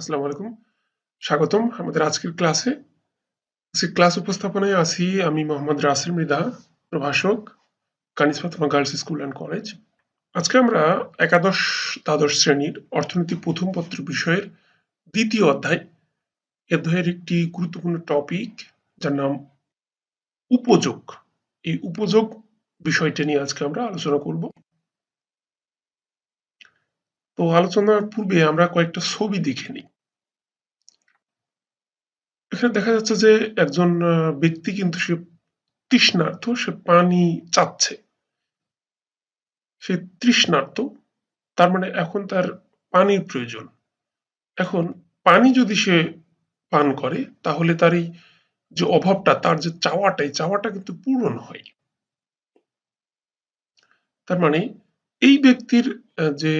আসসালামু আলাইকুম। স্বাগতম আমাদের আজকের ক্লাসে। আজকের ক্লাস উপস্থাপনায় আছি আমি মোহাম্মদ রাসেল মৃদা প্রভাষক, Kanis Fatema girls school and college. আজকে আমরা একাদশ দ্বাদশ শ্রেণির অর্থনীতি প্রথম পত্র বিষয়ের দ্বিতীয় অধ্যায়, অধ্যায়ের একটি গুরুত্বপূর্ণ টপিক, যার নাম উপযোগ। এই উপযোগ বিষয়টা নিয়ে আজকে আমরা আলোচনা করব। তো আলোচনার পূর্বে আমরা কয়েকটা ছবি দেখে নিই। এখানে দেখা যাচ্ছে যে একজন ব্যক্তি কিন্তু সে তৃষ্ণার্ত, সে পানি চাচ্ছে। সে তৃষ্ণার্ত, তার মানে এখন তার পানির প্রয়োজন। এখন পানি যদি সে পান করে, তাহলে তার এই যে অভাবটা, তার যে চাওয়াটা, এই চাওয়াটা কিন্তু পূরণ হয়। তার মানে এই ব্যক্তির যে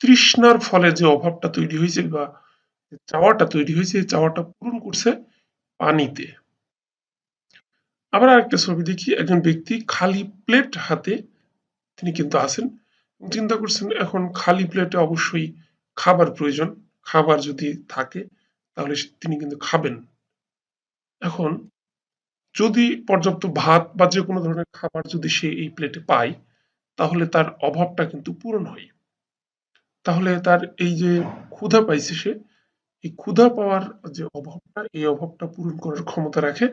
তৃষ্ণার ফলে যে অভাবটা তৈরি হয়েছে বা চাওয়াটা তৈরি হয়েছে, এই চাওয়াটা পূরণ করছে পানিতে। আবার আরেকটা ছবি দেখি, একজন ব্যক্তি খালি প্লেট হাতে তিনি কিন্তু আছেন। চিন্তা করছেন, এখন খালি প্লেটে অবশ্যই খাবার প্রয়োজন। খাবার যদি থাকে, তাহলে তিনি কিন্তু খাবেন। এখন যদি পর্যাপ্ত ভাত বা যে কোনো ধরনের খাবার যদি সে এই প্লেটে পায়, তাহলে তার অভাবটা কিন্তু পূরণ হয়। তাহলে তার এই যে ক্ষুধা পাইছে সে এই ক্ষুধা পাওয়ার যে অভাবটা, এই অভাবটা পূরণ করার ক্ষমতা রাখে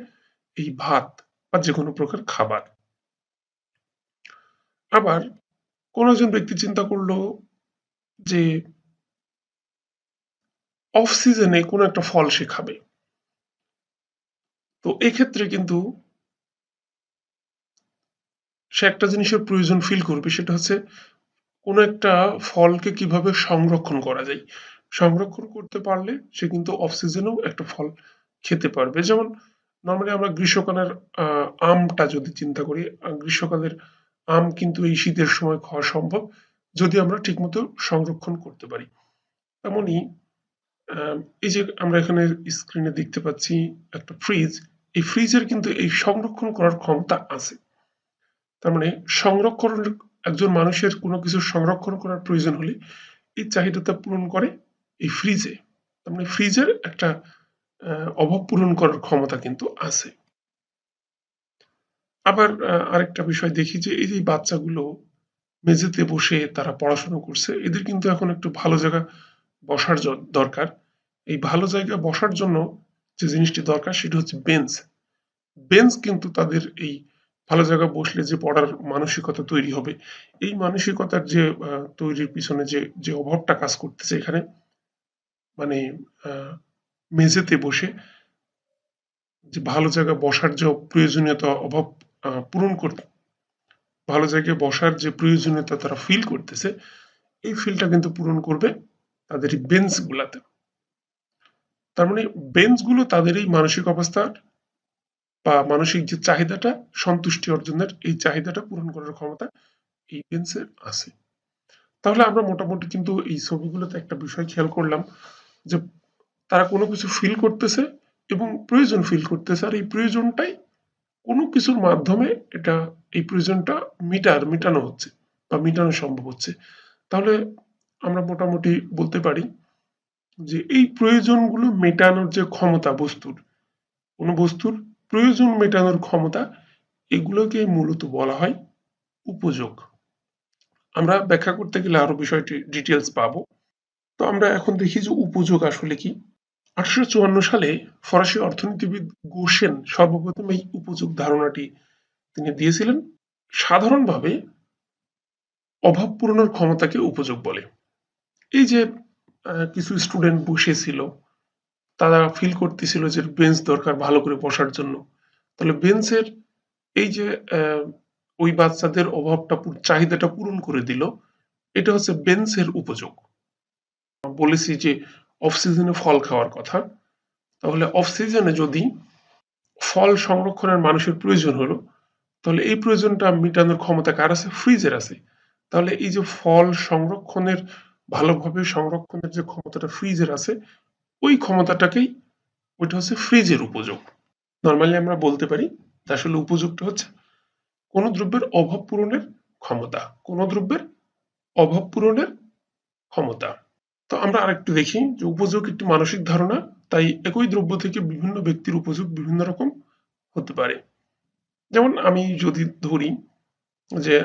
এই ভাত বা যে কোনো প্রকার খাবার। আবার কোন একজন ব্যক্তি চিন্তা করল যে অফ সিজনে কোনো একটা ফল সে খাবে। তো এক্ষেত্রে কিন্তু সে একটা জিনিসের প্রয়োজন ফিল করবে, সেটা হচ্ছে কোনো একটা ফলকে কীভাবে সংরক্ষণ করা যায়। সংরক্ষণ করতে পারলে সে কিন্তু অফ সিজনেও একটা ফল খেতে পারবে। যেমন নর্মালি আমরা গ্রীষ্মকালের আমটা যদি চিন্তা করি গ্রীষ্মকালের আম কিন্তু এই শীতের সময় খাওয়া সম্ভব যদি আমরা ঠিকমতো সংরক্ষণ করতে পারি। তেমনই এই যে আমরা এখানে স্ক্রিনে দেখতে পাচ্ছি একটা ফ্রিজ এই ফ্রিজের কিন্তু এই সংরক্ষণ করার ক্ষমতা আছে। তার মানে সংরক্ষণ, একজন মানুষের কোনো কিছু সংরক্ষণ করার প্রয়োজন হলে এই চাহিদাটা পূরণ করে এই ফ্রিজে মানে ফ্রিজের একটা অভাব পূরণ করার ক্ষমতা কিন্তু আছে। আবার আরেকটা বিষয় দেখি যে এই যে বাচ্চাগুলো মেঝেতে বসে তারা পড়াশোনা করছে, এদের কিন্তু এখন একটু ভালো জায়গা বসার দরকার। এই ভালো জায়গা বসার জন্য যে জিনিসটি দরকার সেটা হচ্ছে বেঞ্চ বেঞ্চ কিন্তু তাদের এই ভালো জায়গা বসলে যে পড়ার মানসিকতা তৈরি হবে। এই মানসিকতার যে তৈরির পিছনে যে যে অভাবটা কাজ করতেছে এখানে মানে মেঝেতে বসে যে ভালো জায়গায় বসার যে প্রয়োজনীয়তা, অভাব পূরণ করতে ভালো জায়গায় বসার যে প্রয়োজনীয়তা তারা ফিল করতেছে, এই ফিলটা কিন্তু পূরণ করবে তাদের বেঞ্চ গুলাতে। তার মানে বেঞ্চগুলো তাদের এই মানসিক অবস্থার বা মানসিক যে চাহিদাটা, সন্তুষ্টি অর্জনের এই চাহিদাটা পূরণ করার ক্ষমতা এই বেঞ্চের আছে। তাহলে আমরা মোটামুটি কিন্তু এই ছবিগুলোতে একটা বিষয় খেয়াল করলাম যে তারা কোনো কিছু ফিল করতেছে এবং প্রয়োজন ফিল করতেছে। আর এই প্রয়োজনটাই কোনো কিছুর মাধ্যমে এটা, এই প্রয়োজনটা মিটার, মিটানো হচ্ছে বা মিটানো সম্ভব হচ্ছে। তাহলে আমরা মোটামুটি বলতে পারি যে এই প্রয়োজনগুলো মেটানোর যে ক্ষমতা বস্তুর, কোনো বস্তুর প্রয়োজন মেটানোর ক্ষমতা, এগুলোকে মূলত বলা হয় উপযোগ। আমরা ব্যাখ্যা করতে গেলে আরও বিষয়টি ডিটেলস পাবো। তো আমরা এখন দেখি যে উপযোগ আসলে কি। আঠারোশো চুয়ান্ন সালে ফরাসি অর্থনীতিবিদ গোসেন সর্বপ্রথম এই উপযোগ ধারণাটি তিনি দিয়েছিলেন। সাধারণভাবে অভাব পূরণের ক্ষমতাকে উপযোগ বলে। এই যে কিছু স্টুডেন্ট বসেছিল, তারা ফিল করতেছিল যে বেঞ্চ দরকার ভালো করে বসার জন্য। তাহলে বেঞ্চের এই যে ওই বাচ্চাদের অভাবটা, চাহিদাটা পূরণ করে দিল, এটা হচ্ছে বেঞ্চের উপযোগ। বলেছি যে অফ সিজনে ফল খাওয়ার কথা। তাহলে অফ সিজনে যদি ফল সংরক্ষণের মানুষের প্রয়োজন হলো, তাহলে এই প্রয়োজনটা মেটানোর ক্ষমতা কার আছে? ফ্রিজের আছে। তাহলে এই যে ফল সংরক্ষণের, ভালোভাবে সংরক্ষণের যে ক্ষমতাটা ফ্রিজের আছে, ওই ক্ষমতাটাকেই ওইটা হচ্ছে ফ্রিজের উপযোগ। নর্মালি আমরা বলতে পারি আসলে উপযোগটা হচ্ছে কোন দ্রব্যের অভাব পূরণের ক্ষমতা, কোন দ্রব্যের অভাব পূরণের ক্ষমতা। তো আমরা আরেকটু দেখি যে উপযোগ একটি মানসিক ধারণা, তাই একই দ্রব্য থেকে বিভিন্ন ব্যক্তির উপযোগ বিভিন্ন রকম হতে পারে। যেমন আমি যদি ধরি যে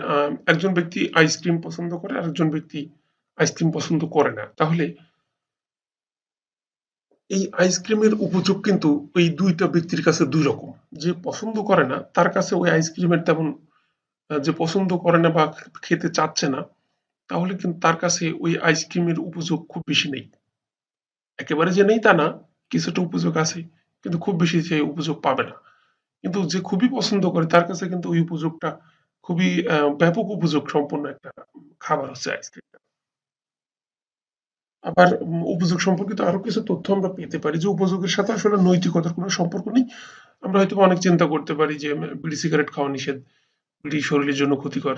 একজন ব্যক্তি আইসক্রিম পছন্দ করে, আরেকজন ব্যক্তি আইসক্রিম পছন্দ করে না। তাহলে এই আইসক্রিমের উপযোগ কিন্তু ওই দুইটা ব্যক্তির কাছে দুই রকম। যে পছন্দ করে না, তার কাছে ওই আইসক্রিমের তেমন যে পছন্দ করে না বা খেতে চাচ্ছে না তাহলে কিন্তু তার কাছে ওই আইসক্রিমের উপযোগ খুব বেশি নেই। একেবারে যে নেই তা না, কিছুটা উপযোগ আছে, কিন্তু খুব বেশি সে উপযোগ পাবে না। কিন্তু যে খুবই পছন্দ করে, তার কাছে কিন্তু ওই উপযোগটা খুবই ব্যাপক উপযোগ সম্পন্ন একটা খাবার হচ্ছে আইসক্রিমটা আবার উপযোগ সম্পর্কিত আরও কিছু তথ্য আমরা পেতে পারি যে উপযোগের সাথে আসলে নৈতিকতার কোনো সম্পর্ক নেই। আমরা হয়তো অনেক চিন্তা করতে পারি যে বিড়ি সিগারেট খাওয়া নিষেধ, বিড়ি শরীরের জন্য ক্ষতিকর।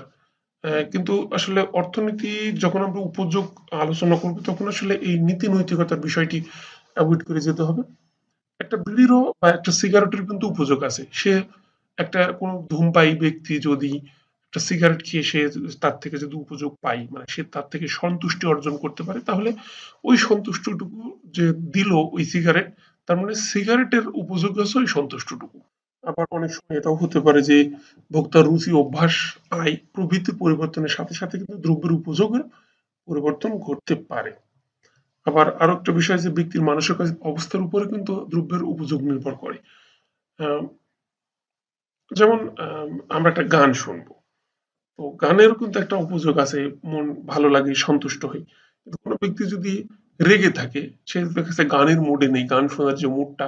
কিন্তু আসলে অর্থনীতি যখন আমরা উপযোগ আলোচনা করব, তখন আসলে এই নীতি নৈতিকতার বিষয়টি অ্যাভয়েড করে যেতে হবে। একটা বিড়িরও বা একটা সিগারেটের কিন্তু উপযোগ আছে। সে একটা কোনো ধূমপায়ী ব্যক্তি যদি একটা সিগারেট খেয়ে সে তার থেকে যদি উপযোগ পায় মানে সে তার থেকে সন্তুষ্টি অর্জন করতে পারে, তাহলে ওই সন্তুষ্টটুকু যে দিল ওই সিগারেট তার মানে সিগারেটের উপযোগ আছে ওই সন্তুষ্টটুকু। আবার অনেক সময় এটাও হতে পারে যে ভোক্তার রুচি, অভ্যাস, আয় প্রভৃতি পরিবর্তনের সাথে সাথে কিন্তু দ্রব্যের উপযোগের পরিবর্তন ঘটতে পারে। আবার আরও একটা বিষয় যে ব্যক্তির মানসিক অবস্থার উপরে কিন্তু দ্রব্যের উপযোগ নির্ভর করে। যেমন আমরা একটা গান শুনব। তো গানেরও কিন্তু একটা উপযোগ আছে, মন ভালো লাগে, সন্তুষ্ট হই। কোনো ব্যক্তি যদি রেগে থাকে, সে দেখেছে গানের মুডে নেই, গান শোনার যে মুডটা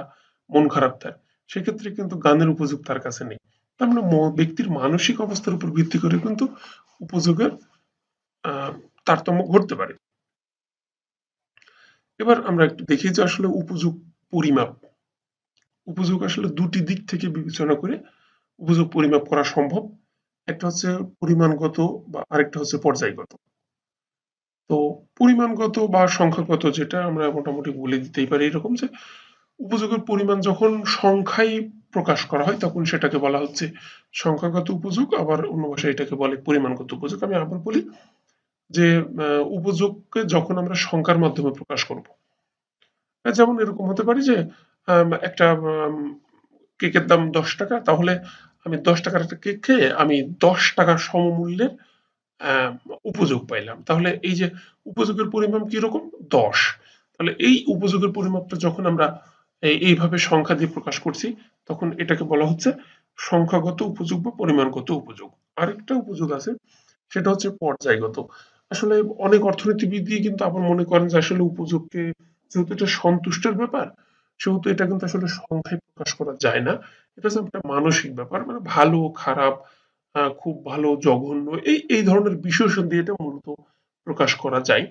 মন খারাপ তার সেক্ষেত্রে কিন্তু গানের উপযোগ তার কাছে নেই। তার মানে ব্যক্তির মানসিক অবস্থার উপর ভিত্তি করে কিন্তু উপযোগের তারতম্য ঘটতে পারে। এবার আমরা একটু দেখি যে আসলে উপযোগ পরিমাপ, উপযোগ আসলে দুটি দিক থেকে বিবেচনা করে উপযোগ পরিমাপ করা সম্ভব। একটা হচ্ছে পরিমাণগত বা আরেকটা হচ্ছে পর্যায়গত। তো পরিমাণগত বা সংখ্যাগত যেটা আমরা মোটামুটি বলে দিতেই পারি এরকম যে উপযোগের পরিমাণ যখন সংখ্যায় প্রকাশ করা হয়, তখন সেটাকে বলা হচ্ছে সংখ্যাগত উপযোগ, আবার অন্য ভাষায় এটাকে বলে পরিমাণগত উপযোগ। আমি আবার বলি যে উপযোগকে যখন আমরা সংখ্যার মাধ্যমে প্রকাশ করব। যেমন এরকম হতে পারে যে একটা কেকের দাম দশ টাকা, তাহলে আমি দশ টাকার একটা কেক খেয়ে আমি দশ টাকার সমমূল্যের উপযোগ পাইলাম। তাহলে এই যে উপযোগের পরিমাণ কীরকম? দশ। তাহলে এই উপযোগের পরিমাপটা যখন আমরা এইভাবে সংখ্যা দিয়ে প্রকাশ করছি, তখন এটাকে বলা হচ্ছে সংখ্যাগত উপযোগ বা পরিমাণগত উপযোগ। আরেকটা উপযোগ আছে, সেটা হচ্ছে পর্যায়গত। আসলে অনেক অর্থনীতিবিদই কিন্তু আবার মনে করেন যে আসলে উপযোগকে যেহেতু এটা সন্তুষ্টের ব্যাপার, সেহেতু এটা কিন্তু আসলে সংখ্যায় প্রকাশ করা যায় না। এটা হচ্ছে একটা মানসিক ব্যাপার মানে ভালো, খারাপ খুব ভালো, জঘন্য, এই এই ধরনের বিশেষণ দিয়ে এটা মূলত প্রকাশ করা যায়।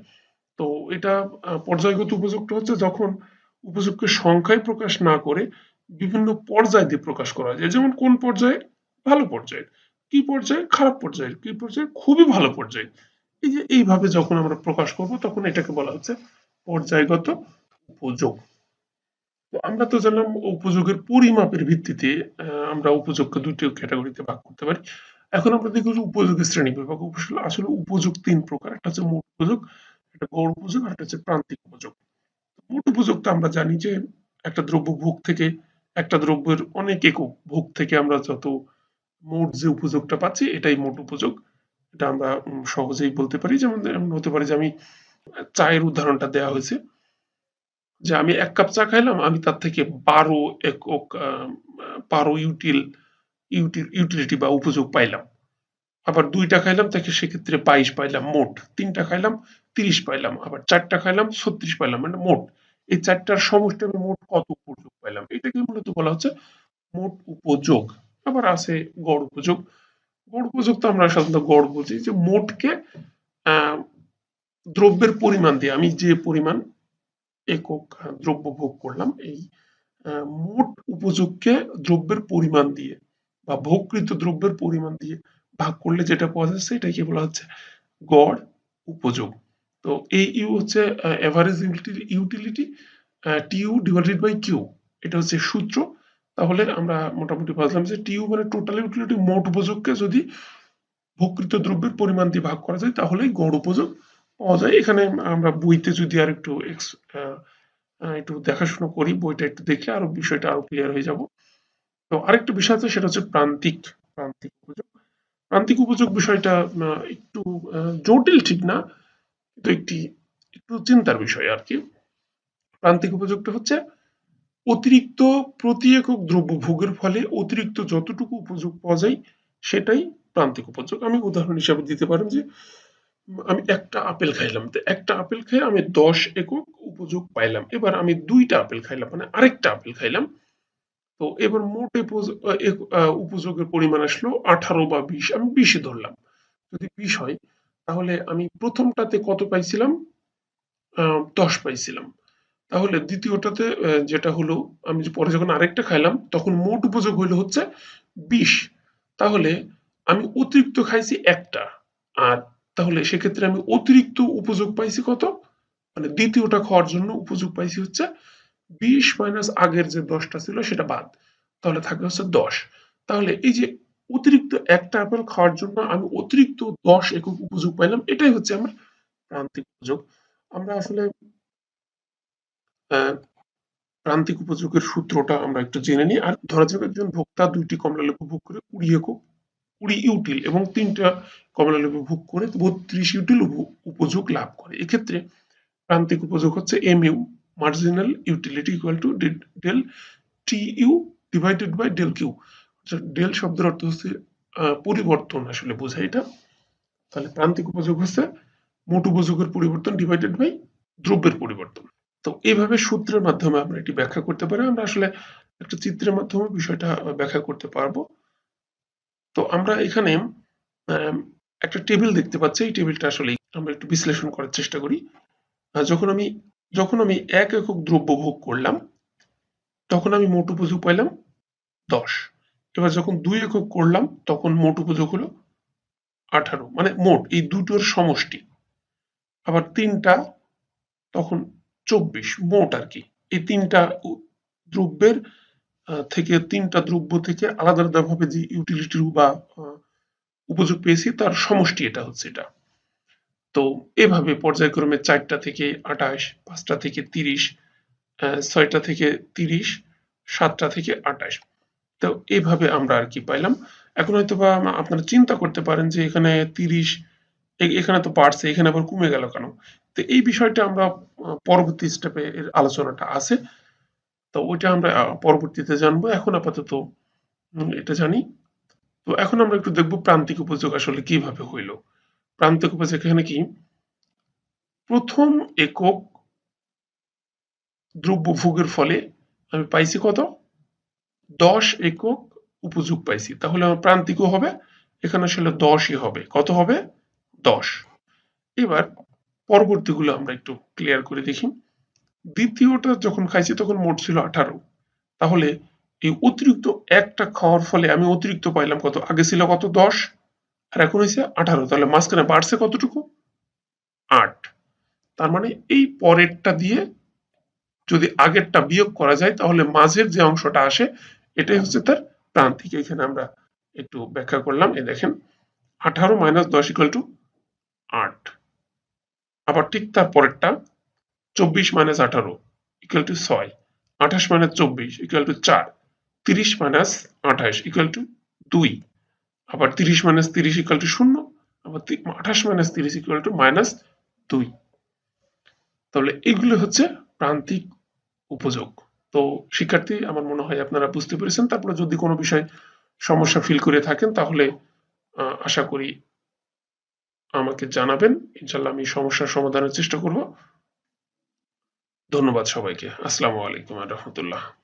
তো এটা পর্যায়গত উপযোগটা হচ্ছে যখন উপযোগকে সংখ্যায় প্রকাশ না করে বিভিন্ন পর্যায় দিয়ে প্রকাশ করা যায় যেমন কোন পর্যায়ে? ভালো পর্যায়ে কি পর্যায়ে? খারাপ পর্যায়ে কি পর্যায়ে? খুবই ভালো পর্যায়ে এই যে এইভাবে যখন আমরা প্রকাশ করব, তখন এটাকে বলা হচ্ছে পর্যায়গত উপযোগ। তো আমরা তো জানলাম উপযোগের পরিমাপের ভিত্তিতে আমরা উপযোগকে দুটি ক্যাটাগরিতে ভাগ করতে পারি। এখন আমরা দেখব যে উপযোগের শ্রেণি বিভাগ আসলে উপযোগ তিন প্রকার। একটা হচ্ছে মোট উপযোগ, একটা গড় উপযোগ, আর একটা হচ্ছে প্রান্তিক উপযোগ। মোট উপযোগটা আমরা জানি যে একটা দ্রব্য ভোগ থেকে একটা দ্রব্যের অনেক একক ভোগ থেকে আমরা যত মোট যে উপযোগটা পাচ্ছি, এটাই মোট উপযোগ। এটা আমরা সহজেই বলতে পারি। যেমন হতে পারে যে আমি চায়ের উদাহরণটা দেওয়া হয়েছে। যে আমি এক কাপ চা খাইলাম, আমি তার থেকে বারো একক বারো ইউটিল ইউটিল, ইউটিলিটি বা উপযোগ পাইলাম। আবার দুইটা খাইলাম, তাকে সেক্ষেত্রে বাইশ পাইলাম, মোট। তিনটা খাইলাম, তিরিশ পাইলাম। আবার চারটা খাইলাম, ছত্রিশ পাইলাম মানে মোট। এই চারটার সমষ্টি আমি মোট কত উপযোগ পাইলাম? এটাকে মূলত বলা হচ্ছে মোট উপযোগ। আবার আছে গড় উপযোগ। গড় উপযোগ তো আমরা সাধারণত গড় বুঝি যে মোটকে দ্রব্যের পরিমাণ দিয়ে আমি যে পরিমাণ একক দ্রব্য ভোগ করলাম, এই মোট উপযোগকে দ্রব্যের পরিমাণ দিয়ে বা ভোগকৃত দ্রব্যের পরিমাণ দিয়ে ভাগ করলে যেটা পাওয়া যাচ্ছে এটাকে বলা হচ্ছে গড় উপযোগ। তো এই ইউ হচ্ছে average utility T U divided by Q এটা হচ্ছে সূত্র। তাহলে আমরা মোটামুটি বুঝলাম যে টিউ মানে টোটাল ইউটিলিটি মোট উপযোগকে যদি ভোগকৃত দ্রব্যের পরিমাণ দিয়ে ভাগ করা যায় তাহলে গড় উপযোগ পাওয়া যায়। এখানে আমরা বইতে যদি আর একটু একটু দেখাশোনা করি, বইটা একটু দেখলে আরও বিষয়টা আরও ক্লিয়ার হয়ে যাব। তো আরেকটা বিষয় আছে, সেটা হচ্ছে প্রান্তিক প্রান্তিক উপযোগ। প্রান্তিক উপযোগ বিষয়টা একটু জটিল ঠিক না, কিন্তু একটি, একটু চিন্তার বিষয় আর কি। প্রান্তিক উপযোগটা হচ্ছে অতিরিক্ত প্রতি একক দ্রব্য ভোগের ফলে অতিরিক্ত যতটুকু উপযোগ পাওয়া যায় সেটাই প্রান্তিক উপযোগ। আমি উদাহরণ হিসাবে দিতে পারেন যে, আমি একটা আপেল খাইলাম, তো একটা আপেল খেয়ে আমি দশ একক উপযোগ পাইলাম। এবার আমি দুইটা আপেল খাইলাম মানে আরেকটা আপেল খাইলাম। তো এবার মোট উপযোগের পরিমাণ আসলো আঠারো বা বিশ, আমি বিশে ধরলাম। যদি বিশ হয়, তাহলে আমি প্রথমটাতে কত পাইছিলাম? দশ পাইছিলাম। তাহলে দ্বিতীয়টাতে যেটা হলো, আমি পরে যখন আরেকটা খাইলাম, তখন মোট উপযোগ হইল হচ্ছে বিশ। তাহলে আমি অতিরিক্ত খাইছি একটা। আর তাহলে সেক্ষেত্রে আমি অতিরিক্ত উপযোগ পাইছি কত? মানে দ্বিতীয়টা খাওয়ার জন্য উপযোগ পাইছি হচ্ছে বিশ মাইনাস আগের যে দশটা ছিল, সেটা বাদ। তাহলে থাকে হচ্ছে দশ। তাহলে এই যে অতিরিক্ত একটা আপেল খাওয়ার জন্য আমি অতিরিক্ত দশ একক উপযোগ পাইলাম, এটাই হচ্ছে আমার প্রান্তিক উপযোগ। আমরা আসলে প্রান্তিক উপযোগের সূত্রটা আমরা একটু জেনে নিই। আর ধরা যাক একজন ভোক্তা দুইটি কমলালেবু ভোগ করে কুড়ি একক কুড়ি ইউটিল এবং তিনটা কমলালেবু ভোগ করে বত্রিশ ইউটিল উপ- উপযোগ লাভ করে। এক্ষেত্রে প্রান্তিক উপযোগ হচ্ছে M U marginal utility equal to del T U divided by del Q del শব্দের অর্থ হচ্ছে পরিবর্তন আসলে বোঝায় এটা। তাহলে প্রান্তিক উপযোগ হচ্ছে মোট উপযোগের পরিবর্তন ডিভাইডেড বাই দ্রব্যের পরিবর্তন। তো এইভাবে সূত্রের মাধ্যমে আমরা এটি ব্যাখ্যা করতে পারি। আমরা আসলে একটা চিত্রের মাধ্যমে বিষয়টা ব্যাখ্যা করতে পারব। তো আমরা এখানে একটা টেবিল দেখতে পাচ্ছি। এই টেবিলটা আসলে আমরা একটু বিশ্লেষণ করার চেষ্টা করি। যখন আমি যখন আমি এক একক দ্রব্য ভোগ করলাম, তখন আমি মোট উপযোগ পাইলাম দশ। এবার যখন দুই একক করলাম, তখন মোট উপযোগ হলো আঠারো। মানে মোট, এই দুটোর সমষ্টি। আবার তিনটা, তখন চব্বিশ মোট আর কি। এই তিনটা দ্রব্যের থেকে তিনটা দ্রব্য থেকে আলাদা আলাদা ভাবে যে ইউটিলিটি বা উপযোগ পেয়েছি, তার সমষ্টি এটা হচ্ছে এটা। তো এভাবে পর্যায়ক্রমে চারটা থেকে আঠাশ, পাঁচটা থেকে তিরিশ ছয়টা থেকে তিরিশ, সাতটা থেকে আঠাশ। তো এইভাবে আমরা আর কি পাইলাম। এখন হয়তো বা আপনারা চিন্তা করতে পারেন যে এখানে তিরিশ এখানে তো বাড়ছে, এখানে আবার কমে গেল কেন? তো এই বিষয়টা আমরা পরবর্তী স্টেপে এর আলোচনাটা আছে। তো ওইটা আমরা পরবর্তীতে জানব। এখন আপাতত এটা জানি। তো এখন আমরা একটু দেখব প্রান্তিক উপযোগ আসলে কীভাবে হইল। প্রান্তিক উপযোগ এখানে কি? প্রথম একক দ্রব্য ভোগের ফলে আমি পাইছি কত? দশ একক উপযোগ পাইছি। তাহলে আমার প্রান্তিকও হবে, এখানে আসলে দশই হবে। কত হবে? দশ। এবার পরবর্তীগুলো আমরা একটু ক্লিয়ার করে দেখি। দ্বিতীয়টা যখন খাইছি তখন মোট ছিল আঠারো। তাহলে এই অতিরিক্ত একটা খাওয়ার ফলে আমি অতিরিক্ত পাইলাম কত? আগে ছিল কত? দশ। আর এখন হয়েছে আঠারো। তাহলে মাঝখানে বাড়ছে কতটুকু? আট। তার মানে এই পরেরটা দিয়ে যদি আগেরটা বিয়োগ করা যায়, তাহলে মাঝের যে অংশটা আসে, এটাই হচ্ছে তার প্রান্তিক। এখানে আমরা একটু ব্যাখ্যা করলাম। এই দেখেন, আঠারো মাইনাস দশ ইকুয়াল টু আট। আবার ঠিক তার পরেরটা, চব্বিশ মাইনাস আঠারো ইকুয়াল টু ছয়, আঠাশ মাইনাস চব্বিশ ইকুয়াল টু চার, তিরিশ মাইনাস আঠাশ ইকুয়াল টু দুই, আবার তিরিশ মাইনাস তিরিশ ইকুয়াল টু শূন্য, আবার আঠাশ মাইনাস তিরিশ ইকুয়াল টু মাইনাস দুই। তাহলে এগুলো হচ্ছে প্রান্তিক উপযোগ। তো শিক্ষার্থী, আমার মনে হয় আপনারা বুঝতে পেরেছেন। তারপরে যদি কোনো বিষয় সমস্যা ফিল করে থাকেন, তাহলে আশা করি আমাকে জানাবেন। ইনশাল্লাহ আমি সমস্যার সমাধানের চেষ্টা করব। ধন্যবাদ সবাইকে। আসসালামু আলাইকুম রহমতুল্লাহ।